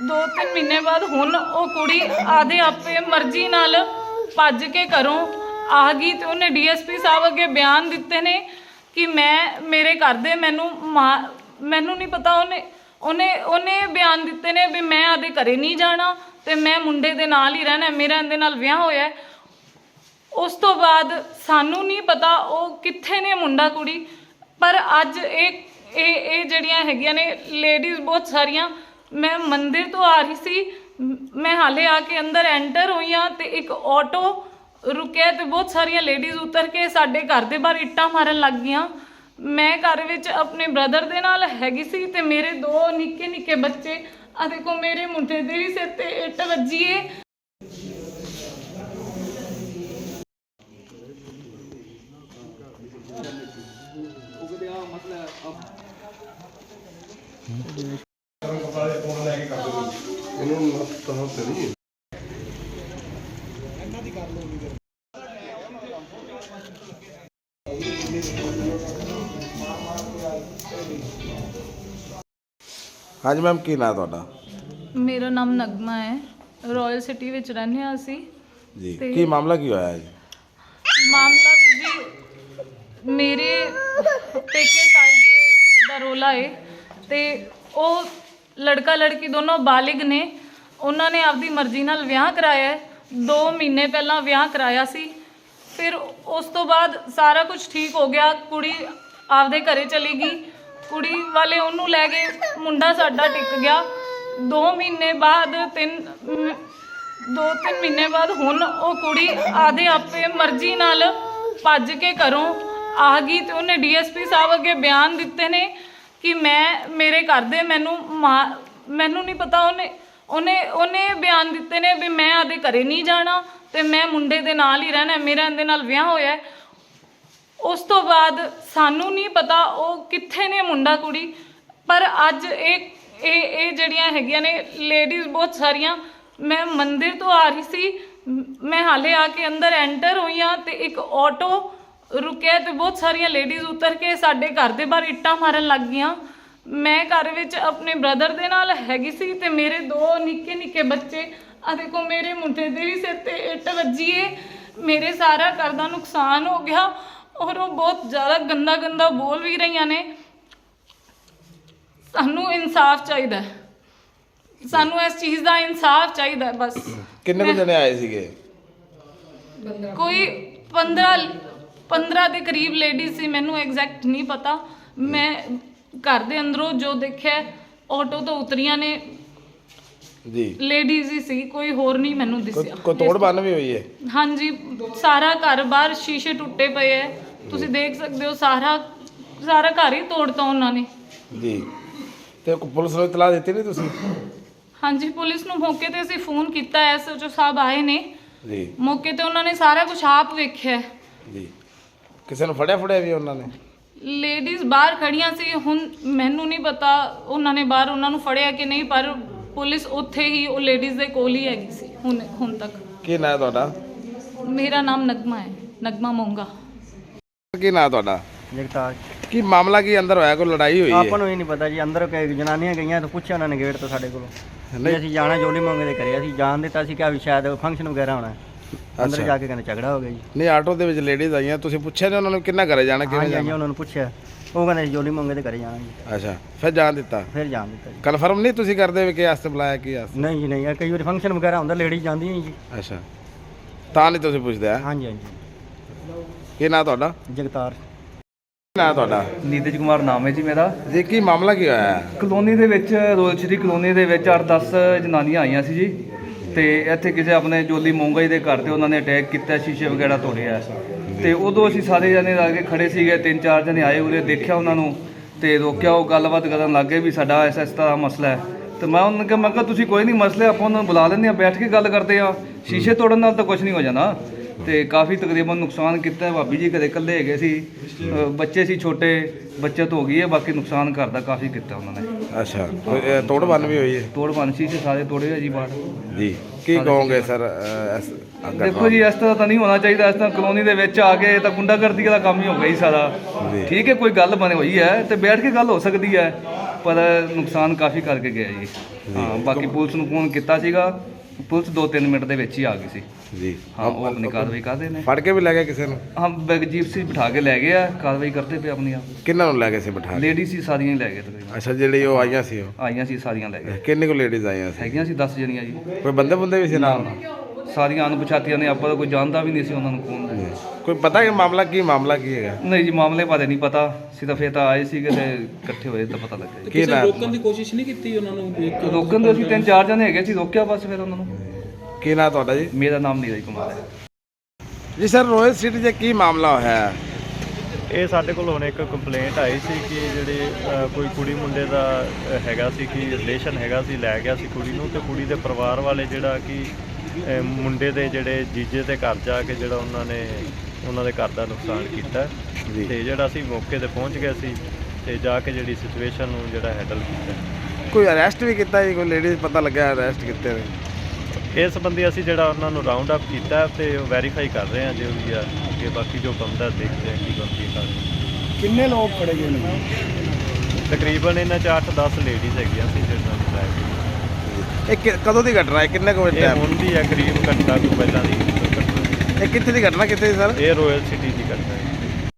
ਦੋ ਤਿੰਨ ਮਹੀਨੇ ਬਾਅਦ ਹੁਣ ਉਹ ਕੁੜੀ ਆਦੇ ਆਪੇ ਮਰਜ਼ੀ ਨਾਲ ਭੱਜ ਕੇ ਘਰੋਂ ਆ ਗਈ ਤੇ ਉਹਨੇ ਡੀਐਸਪੀ ਸਾਹਿਬ ਅੱਗੇ ਬਿਆਨ ਦਿੱਤੇ ਨੇ ਕਿ ਮੈਂ, ਮੇਰੇ ਘਰ ਦੇ ਮੈਨੂੰ ਮਾਂ- ਮੈਨੂੰ ਨਹੀਂ ਪਤਾ ਉਹਨੇ ਉਹਨੇ ਉਹਨੇ ਬਿਆਨ ਦਿੱਤੇ ਨੇ ਵੀ ਮੈਂ ਆਦੇ ਘਰੇ ਨਹੀਂ ਜਾਣਾ ਤੇ ਮੈਂ ਮੁੰਡੇ ਦੇ ਨਾਲ ਹੀ ਰਹਿਣਾ, ਮੇਰਾ ਇਹਦੇ ਨਾਲ ਵਿਆਹ ਹੋਇਆ ਉਸ ਤੋਂ ਬਾਅਦ ਸਾਨੂੰ ਨਹੀਂ ਪਤਾ ਉਹ ਕਿੱਥੇ ਨੇ ਮੁੰਡਾ ਕੁੜੀ, ਪਰ ਅੱਜ ਇਹ ਇਹ ਇਹ ਜਿਹੜੀਆਂ ਹੈਗੀਆਂ ਨੇ ਲੇਡੀਜ਼ ਬਹੁਤ ਸਾਰੀਆਂ ਮੈਂ ਮੰਦਿਰ ਤੋਂ ਆ ਰਹੀ ਸੀ, ਮੈਂ ਹਾਲੇ ਆ ਕੇ ਅੰਦਰ ਐਂਟਰ ਹੋਈ ਹਾਂ ਤੇ ਇੱਕ ਆਟੋ ਰੁਕਿਆ ਤੇ ਬਹੁਤ ਸਾਰੀਆਂ ਲੇਡੀਜ਼ ਉਤਰ ਕੇ ਸਾਡੇ ਘਰ ਦੇ ਬਾਹਰ ਇੱਟਾਂ ਮਾਰਨ ਲੱਗ ਗਈਆਂ। ਮੈਂ ਘਰ ਵਿੱਚ ਆਪਣੇ ਬ੍ਰਦਰ ਦੇ ਨਾਲ ਹੈਗੀ ਸੀ ਤੇ ਮੇਰੇ ਦੋ ਨਿੱਕੇ ਨਿੱਕੇ ਬੱਚੇ ਆ ਦੇਖੋ ਮੇਰੇ ਮੁੰਡੇ ਦੇ ਵੀ ਸਿਰ ਤੇ ਇੱਟ ਵੱਜੀ ਏ। ਇਹਨੂੰ ਤਾਂ ਤੇ ਨਹੀਂ ਹਾਂਜੀ ਮੈਮ ਕੀ ਨਾਂ ਤੁਹਾਡਾ? ਮੇਰਾ ਨਾਮ ਨਗਮਾ ਹੈ। ਰਾਇਲ ਸਿਟੀ ਵਿੱਚ ਰਹਿੰਦੇ ਹਾਂ ਅਸੀਂ। ਜੀ ਤੇ- ਕੀ ਮਾਮਲਾ ਕੀ ਹੋਇਆ ਹੈ ਜੀ? ਮਾਮਲਾ ਵੀ ਜੀ ਮੇਰੇ ਪੇਕੇ ਸਾਈਡ ਤੇ ਦਾ ਰੋਲਾ ਹੈ ਤੇ ਉਹ ਲੜਕਾ ਲੜਕੀ ਦੋਨੋਂ ਬਾਲਿਗ ਨੇ। ਉਹਨਾਂ ਨੇ ਆਪਦੀ ਮਰਜ਼ੀ ਨਾਲ ਵਿਆਹ ਕਰਾਇਆ ਹੈ। 2 ਮਹੀਨੇ ਪਹਿਲਾਂ ਵਿਆਹ ਕਰਾਇਆ ਸੀ। ਫਿਰ ਉਸ ਤੋਂ ਬਾਅਦ ਸਾਰਾ ਕੁਝ ਠੀਕ ਹੋ ਗਿਆ। ਕੁੜੀ ਆਪਦੇ ਘਰੇ ਚਲੀ ਗਈ। ਕੁੜੀ ਵਾਲੇ ਉਹਨੂੰ ਲੈ ਗਏ। ਮੁੰਡਾ ਸਾਡਾ ਟਿਕ ਗਿਆ। 2 ਮਹੀਨੇ ਬਾਅਦ, ਤਿੰਨ ਮ- ਦੋ ਤਿੰਨ ਮਹੀਨੇ ਬਾਅਦ ਹੁਣ ਉਹ ਕੁੜੀ ਆਦੇ ਆਪੇ ਮਰਜ਼ੀ ਨਾਲ ਭੱਜ ਕੇ ਘਰੋਂ ਆ ਗਈ ਤੇ ਉਹਨੇ ਡੀਐਸਪੀ ਸਾਹਿਬ ਅੱਗੇ ਬਿਆਨ ਦਿੱਤੇ ਨੇ। ਕਿ ਮੈਂ ਮੇਰੇ ਘਰ ਦੇ ਮੈਨੂੰ ਮਾਂ- ਮੈਨੂੰ ਨਹੀਂ ਪਤਾ ਉਹਨੇ ਉਹਨੇ ਉਹਨੇ ਬਿਆਨ ਦਿੱਤੇ ਨੇ ਵੀ ਮੈਂ ਆਦੇ ਘਰੇ ਨਹੀਂ ਜਾਣਾ ਤੇ ਮੈਂ ਮੁੰਡੇ ਦੇ ਨਾਲ ਹੀ ਰਹਿਣਾ, ਮੇਰਾ ਇਹਦੇ ਨਾਲ ਵਿਆਹ ਹੋਇਆ ਉਸ ਤੋਂ ਬਾਅਦ ਸਾਨੂੰ ਨਹੀਂ ਪਤਾ ਉਹ ਕਿੱਥੇ ਨੇ ਮੁੰਡਾ ਕੁੜੀ, ਪਰ ਅੱਜ ਇਹ ਇਹ ਇਹ ਜਿਹੜੀਆਂ ਹੈਗੀਆਂ ਨੇ ਲੇਡੀਜ਼ ਬਹੁਤ ਸਾਰੀਆਂ, ਮੈਂ ਮੰਦਿਰ ਤੋਂ ਆ ਰਹੀ ਸੀ, ਮੈਂ ਹਾਲੇ ਆ ਕੇ ਅੰਦਰ ਐਂਟਰ ਹੋਈ ਹਾਂ ਤੇ ਇੱਕ ਆਟੋ ਰੁਕਿਆ ਤੇ ਬਹੁਤ ਸਾਰੀਆਂ ਲੇਡੀਜ਼ ਉਤਰ ਕੇ ਸਾਡੇ ਘਰ ਦੇ ਬਾਹਰ ਇੱਟਾਂ ਮਾਰਨ ਲੱਗ ਗਈਆਂ। ਮੈਂ ਘਰ ਵਿੱਚ ਆਪਣੇ ਬ੍ਰਦਰ ਦੇ ਨਾਲ ਹੈਗੀ ਸੀ ਤੇ ਮੇਰੇ ਦੋ ਨਿੱਕੇ ਨਿੱਕੇ ਬੱਚੇ ਆ ਦੇਖੋ ਮੇਰੇ ਮੁੰਡੇ ਦੇ ਵੀ ਸਿਰ ਤੇ ਇੱਟ ਵੱਜੀ ਏ। ਮੇਰੇ ਸਾਰਾ ਘਰ ਦਾ ਨੁਕਸਾਨ ਹੋ ਗਿਆ ਔਰ ਉਹ ਬਹੁਤ ਜ਼ਿਆਦਾ ਗੰਦਾ ਗੰਦਾ ਬੋਲ ਵੀ ਰਹੀਆਂ ਨੇ। ਸਾਨੂੰ ਇਨਸਾਫ ਚਾਹੀਦਾ। ਸਾਨੂੰ ਇਸ ਚੀਜ਼ ਦਾ ਇਨਸਾਫ ਚਾਹੀਦਾ ਬਸ। ਕਿੰਨੇ ਕੁ ਜਣੇ ਆਏ ਸੀਗੇ? ਕੋਈ 15 15 ਦੇ ਕਰੀਬ ਲੇਡੀਜ਼ ਸੀ ਮੈਨੂੰ ਐਗਜ਼ੈਕਟ ਨਹੀਂ ਪਤਾ। ਮੈਂ ਘਰ ਦੇ ਅੰਦਰੋਂ ਜੋ ਦੇਖਿਆ ਆਟੋ ਤੋਂ ਉਤਰੀਆਂ ਨੇ। ਜੀ। ਲੇਡੀਜ਼ ਹੀ ਸੀ ਕੋਈ ਹੋਰ ਨਹੀਂ ਮੈਨੂੰ ਦਿਸਿਆ। ਕੋਈ ਤੋੜ ਬੰਨ ਵੀ ਹੋਈ ਹੈ? ਹਾਂਜੀ ਸਾਰਾ ਘਰ ਬਾਹਰ ਸ਼ੀਸ਼ੇ ਟੁੱਟੇ ਪਏ ਐ ਤੁਸੀਂ ਦੇਖ ਸਕਦੇ ਹੋ ਸਾਰਾ ਸਾਰਾ ਘਰ ਹੀ ਤੋੜਤਾ ਉਹਨਾਂ ਨੇ। ਜੀ। ਤੇ ਕੋਈ ਪੁਲਿਸ ਨੂੰ ਇਤਲਾਹ ਦਿੱਤੀ ਨਹੀਂ ਤੁਸੀਂ? ਹਾਂਜੀ ਪੁਲਿਸ ਨੂੰ ਮੌਕੇ ਤੇ ਅਸੀਂ ਫੋਨ ਕੀਤਾ ਐਸਓਚਓ ਸਾਹਿਬ ਆਏ ਨੇ। ਜੀ। ਮੌਕੇ ਤੇ ਉਹਨਾਂ ਨੇ ਸਾਰਾ ਕੁਝ ਆਪ ਵੇਖਿਆ। ਜੀ। ਕਿਸੇ ਨੂੰ ਫੜਿਆ ਫੜਿਆ ਵੀ ਉਹਨਾਂ ਨੇ? ਲੇਡੀਜ਼ ਬਾਹਰ ਖੜੀਆਂ ਸੀ ਹੁਣ ਮੈਨੂੰ ਨਹੀਂ ਪਤਾ ਉਹਨਾਂ ਨੇ ਬਾਹਰ ਉਹਨਾਂ ਨੂੰ ਫੜਿਆ ਕਿ ਨਹੀਂ ਪਰ ਪੁਲਿਸ ਉੱਥੇ ਹੀ ਉਹ ਲੇਡੀਜ਼ ਦੇ ਕੋਲ ਹੀ ਹੈਗੀ ਸੀ ਹੁਣ ਹੁਣ ਤੱਕ। ਕੀ ਨਾਂ ਹੈ ਤੁਹਾਡਾ? ਮੇਰਾ ਨਾਮ ਨਗਮਾ ਹੈ ਨਗਮਾ ਮੋਂਗਾ। ਕੀ ਨਾਂ ਹੈ ਤੁਹਾਡਾ? ਜਗਤਾਰ ਕੀ ਮਾਮਲਾ ਕੀ ਅੰਦਰ ਹੋਇਆ? ਕੋਈ ਲੜਾਈ ਹੋਈ ਹੈ? ਆਪਾਂ ਨੂੰ ਇਹ ਨਹੀਂ ਪਤਾ ਜੀ ਅੰਦਰ ਕਈ ਜਨਾਨੀਆਂ ਗਈਆਂ ਤਾਂ ਪੁੱਛਿਆ ਉਹਨਾਂ ਨੇ ਗੇਟ ਤੋਂ ਸਾਡੇ ਕੋਲੋਂ। ਨਹੀਂ। ਅਸੀਂ ਜਾਣਾ ਜੋਲੀ ਮੰਗੇ ਦੇ ਕਰਿਆ ਅਸੀਂ ਜਾਣ ਦਿੱਤਾ ਸੀ ਕਿ ਵੀ ਸ਼ਾਇਦ ਫੰਕਸ਼ਨ ਵਗੈਰਾ ਹੋਣਾ। ਹੈ। ਅੰਦਰ। ਜਾ ਕੇ ਕਹਿੰਦੇ ਝਗੜਾ ਹੋ ਗਿਆ ਜੀ। ਨਹੀਂ ਆਟੋ ਦੇ ਵਿੱਚ ਲੇਡੀਜ਼ ਆਈਆਂ ਤੁਸੀਂ ਪੁੱਛਿਆ ਨੇ ਉਹਨਾਂ ਨੂੰ ਕਿੰਨਾ ਘਰੇ ਜਾਣਾ ਕਿਵੇਂ ਹਾਂਜੀ ਹਾਂਜੀ ਜਾਣਾ? ਉਹਨਾਂ ਨੂੰ ਪੁੱਛਿਆ। ਉਹ ਕਹਿੰਦੇ ਜੋਲੀ ਮੰਗੇ ਦੇ ਘਰੇ ਜਾਣਾ ਜੀ। ਅੱਛਾ ਫਿਰ ਜਾਣ ਦਿੱਤਾ? ਫਿਰ ਜਾਣ ਦਿੱਤਾ ਜੀ। ਕਨਫਰਮ ਨਹੀਂ ਤੁਸੀਂ ਕਰਦੇ ਵੀ ਕਿ ਵਾਸਤੇ ਬੁਲਾਇਆ ਕੀ ਵਾਸਤੇ ਨਹੀਂ ਜੀ ਨਹੀਂ ਇਹ ਕਈ ਵਾਰੀ ਫੰਕਸ਼ਨ ਵਗੈਰਾ ਹੁੰਦਾ ਲੇਡੀ ਜਾਂਦੀਆਂ ਜੀ। ਅੱਛਾ। ਤਾਂ ਨਹੀਂ ਤੁਸੀਂ ਪੁੱਛਦੇ ਆ ਹਾਂਜੀ ਹਾਂਜੀ। ਕੀ ਨਾਂ ਤੁਹਾਡਾ? ਜਗਤਾਰ। ਕੀ ਨਾਂ ਤੁਹਾਡਾ? ਨੀਤਜ ਕੁਮਾਰ ਨਾਮ ਹੈ ਜੀ ਮੇਰਾ। ਜੀ ਕੀ ਮਾਮਲਾ ਕੀ ਹੋਇਆ? ਹੈ? ਕਲੋਨੀ ਦੇ ਵਿੱਚ ਰੋਇਲ ਸ਼੍ਰੀ ਕਲੋਨੀ ਦੇ ਵਿੱਚ 8-10 ਜਨਾਨੀਆਂ ਆਈਆਂ ਸੀ ਜੀ। ਤੇ ਇੱਥੇ ਕਿਸੇ ਆਪਣੇ ਜੋਲੀ ਮੋਂਗਾ ਜੀ ਦੇ ਘਰ ਤੇ ਉਹਨਾਂ ਨੇ ਅਟੈਕ ਕੀਤਾ, ਸ਼ੀਸ਼ੇ ਵਗੈਰਾ ਤੋੜਿਆ ਤੇ ਉਦੋਂ ਅਸੀਂ ਸਾਰੇ ਜਣੇ ਲਾ ਕੇ ਖੜੇ ਸੀਗੇ, ਤਿੰਨ ਚਾਰ ਜਣੇ ਆਏ ਉਰੇ, ਦੇਖਿਆ ਉਹਨਾਂ ਨੂੰ ਤੇ ਰੋਕਿਆ, ਉਹ ਗੱਲਬਾਤ ਕਰਨ ਲੱਗੇ ਵੀ ਸਾਡਾ ਐਸਾ ਇਸ ਤਰ੍ਹਾਂ ਮਸਲਾ ਹੈ। ਤੇ ਮੈਂ ਉਹਨਾਂ ਨੂੰ ਕਿਹਾ, ਮੈਂ ਕਿਹਾ, ਤੁਸੀਂ ਕੋਈ ਨਹੀਂ, ਮਸਲੇ ਆਪਾਂ ਉਹਨਾਂ ਨੂੰ ਬੁਲਾ ਲੈਂਦੇ ਆ ਬੈਠ ਕੇ ਗੱਲ ਕਰਦੇ ਆ ਸ਼ੀਸ਼ੇ ਤੋੜਨ ਨਾਲ ਤਾਂ ਕੁਝ ਨਹੀਂ ਹੋ ਜਾਣਾ। ਤੇ ਕਾਫੀ ਤਕਰੀਬਨ ਨੁਕਸਾਨ ਕੀਤਾ। ਭਾਬੀ ਜੀ ਘਰੇ ਇਕੱਲੇ ਹੈਗੇ ਸੀ। ਅ, ਬੱਚੇ ਸੀ ਛੋਟੇ ਬੱਚਤ ਹੋ ਗਈ ਹੈ ਬਾਕੀ ਨੁਕਸਾਨ ਘਰ ਦਾ ਕਾਫੀ ਕੀਤਾ ਉਹਨਾਂ ਨੇ। ਅੱਛਾ ਕੋਈ, ਤੋੜ ਬੰਨ ਵੀ ਹੋਈ ਹੈ? ਤੋੜ ਬਣ ਸੀ ਸੀ ਸਾਰੇ ਤੋੜੇ ਹੋਏ ਜੀ ਬਾਹਰ। ਜੀ। ਕੀ ਕਹੋਗੇ ਸਰ ਅਹ, ਇਸ ਘਟਨਾ- ਦੇਖੋ ਜੀ ਇਸ ਤਰ੍ਹਾਂ ਤਾਂ ਨਹੀਂ ਹੋਣਾ ਚਾਹੀਦਾ। ਇਸ ਤਰ੍ਹਾਂ ਕਲੋਨੀ ਦੇ ਵਿੱਚ ਆ ਕੇ ਤਾਂ ਗੁੰਡਾਗਰਦੀ ਦਾ ਕੰਮ ਹੀ ਹੋ ਗਿਆ ਜੀ ਸਾਰਾ। ਜੀ। ਠੀਕ ਹੈ ਕੋਈ ਗੱਲ ਬਣੀ ਹੋਈ ਹੈ ਤੇ ਬੈਠ ਕੇ ਗੱਲ ਹੋ ਸਕਦੀ ਹੈ ਪਰ ਨੁਕਸਾਨ ਕਾਫੀ ਕਰਕੇ ਗਿਆ ਜੀ। ਹਾਂ ਬਾਕੀ ਪੁਲਿਸ ਨੂੰ ਫੋਨ ਕੀਤਾ ਸੀਗਾ। ਪੁਲਿਸ 2-3 ਮਿੰਟ ਦੇ ਵਿੱਚ ਹੀ ਆ ਗਈ ਸੀ। ਜੀ। ਹਾਂ ਉਹ ਆਪਣੀ ਕਾਰਵਾਈ ਕਰਦੇ ਨੇ। ਫੜ ਕੇ ਵੀ ਲੈ ਗਏ ਕਿਸੇ ਨੂੰ? ਹਾਂ ਬੈਗਜੀਪ ਸੀ ਬਿਠਾ ਕੇ ਲੈ ਗਏ ਆ ਕਾਰਵਾਈ ਕਰਦੇ ਪਏ ਆਪਣੀ ਆਪ। ਕਿੰਨਾਂ ਨੂੰ ਲੈ ਗਏ ਸੀ ਬਿਠਾ ਕੇ ਲੇਡੀ ਸੀ ਸਾਰੀਆਂ ਹੀ ਲੈ ਗਏ ਤਕਰੀਬਨ। ਅੱਛਾ ਜਿਹੜੀ ਉਹ ਆਈਆਂ ਸੀ ਉਹ? ਆਈਆਂ ਸੀ ਸਾਰੀਆਂ ਲੈ ਗਏ। ਕਿੰਨੇ ਕੁ ਲੇਡੀਜ਼ ਆਈਆਂ ਸੀ? ਹੈਗੀਆਂ ਸੀ 10 ਜਣੀਆਂ ਜੀ। ਕੋਈ ਬੰਦੇ ਬੰਦੇ ਵੀ ਸੀ ਨਾਲ? ਸਾਰੀਆਂ ਅਣਪਛਾਤੀਆਂ ਨੇ ਆਪਾਂ ਤਾਂ ਕੋਈ ਜਾਣਦਾ ਵੀ ਨਹੀਂ ਸੀ ਉਹਨਾਂ ਨੂੰ ਕੌਣ ਹੈ ਕੋਈ ਪਤਾ ਕਿ ਮਾਮਲਾ ਕੀ ਮਾਮਲਾ ਕੀ ਹੈਗਾ? ਨਹੀਂ ਜੀ ਮਾਮਲੇ ਬਾਰੇ ਨਹੀਂ ਪਤਾ। ਸਿਰਫ ਇਹ ਤਾਂ ਆਏ ਸੀਗੇ ਤੇ ਇਕੱਠੇ ਹੋਏ ਤਾਂ ਪਤਾ ਲੱਗਿਆ ਜੀ। ਕੀ ਰੋਕਣ ਦੀ ਕੋਸ਼ਿਸ਼ ਨਹੀਂ ਕੀਤੀ ਉਹਨਾਂ ਨੂੰ? ਵੀ ਇੱਕ ਰੋਕਣ ਦੇ ਅਸੀਂ ਤਿੰਨ ਚਾਰ ਜਣੇ ਹੈਗੇ ਸੀ ਰੋਕਿਆ ਬਸ ਫਿਰ ਉਹਨਾਂ ਨੂੰ। ਕੀ ਨਾਂ ਤੁਹਾਡਾ ਜੀ? ਮੇਰਾ ਨਾਮ ਨੀਰਜ ਕੁਮਾਰ ਹੈ। ਜੀ ਸਰ ਰੋਇਲ ਸਿਟੀ 'ਚ ਕੀ ਮਾਮਲਾ ਹੋਇਆ? ਹੈ ਇਹ ਸਾਡੇ ਕੋਲ ਹੁਣ ਇੱਕ ਕੰਪਲੇਂਟ ਆਈ ਸੀ ਕਿ ਜਿਹੜੇ ਅ, ਕੋਈ ਕੁੜੀ ਮੁੰਡੇ ਦਾ ਅ, ਹੈਗਾ ਸੀ ਕਿ ਰਿਲੇਸ਼ਨ ਹੈਗਾ ਸੀ ਲੈ ਗਿਆ ਸੀ ਕੁੜੀ ਨੂੰ ਤੇ ਕੁੜੀ ਦੇ ਪਰਿਵਾਰ ਵਾਲੇ ਜਿਹੜਾ ਕਿ ਮੁੰਡੇ ਦੇ ਜਿਹੜੇ ਜੀਜੇ ਦੇ ਘਰ ਜਾ ਕੇ ਜਿਹੜਾ ਉਹਨਾਂ ਨੇ ਉਹਨਾਂ ਦੇ ਘਰ ਦਾ ਨੁਕਸਾਨ ਕੀਤਾ। ਜੀ। ਤੇ ਜਿਹੜਾ ਅਸੀਂ ਮੌਕੇ ਤੇ ਪਹੁੰਚ ਗਏ ਸੀ ਤੇ ਜਾ ਕੇ ਜਿਹੜੀ ਸਿਚੁਏਸ਼ਨ ਨੂੰ ਜਿਹੜਾ ਹੈਂਡਲ ਕੀਤਾ। ਕੋਈ ਅਰੈਸਟ ਵੀ ਕੀਤਾ ਜੀ ਕੋਈ ਲੇਡੀਜ਼ ਪਤਾ ਲੱਗਿਆ ਅਰੈਸਟ ਕੀਤੇ ਨੇ? ਇਸ ਸੰਬੰਧੀ ਅਸੀਂ ਜਿਹੜਾ ਉਹਨਾਂ ਨੂੰ ਰਾਉਂਡ ਅਪ ਕੀਤਾ ਤੇ ਵੈਰੀਫਾਈ ਕਰ ਰਹੇ ਹਾਂ ਜੋ ਵੀ ਆ ਅੱਗੇ ਬਾਕੀ ਜੋ ਬੰਦਾ ਦੇਖਦੇ ਹਾਂ ਕੀ ਬਣਦੀ ਹੈ ਕਾਰਵਾਈ ਕਿੰਨੇ ਲੋਕ ਫੜੇ ਗਏ ਨੇ? ਤਕਰੀਬਨ ਇਹਨਾਂ 'ਚ 8-10 ਲੇਡੀਜ਼ ਹੈਗੀਆਂ ਸੀ ਜਿਹੜੀਆਂ ਨੂੰ ਲੈ ਗਏ ਇਹ ਕਿ- ਕਦੋਂ ਦੀ ਘਟਨਾ ਹੈ? ਕਿੰਨੇ ਕੁ ਵਜੇ ਇਹ ਟਾਈਮ ਹੁਣ ਦੀ ਹੈ ਕਰੀਬ ਘੰਟਾ ਕੁ ਪਹਿਲਾਂ ਦੀ ਘਟਨਾ। ਇਹ ਕਿੱਥੇ ਦੀ ਘਟਨਾ ਕਿੱਥੇ ਸੀ ਸਰ? ਇਹ ਰਾਇਲ ਸਿਟੀ ਦੀ ਘਟਨਾ ਹੈ।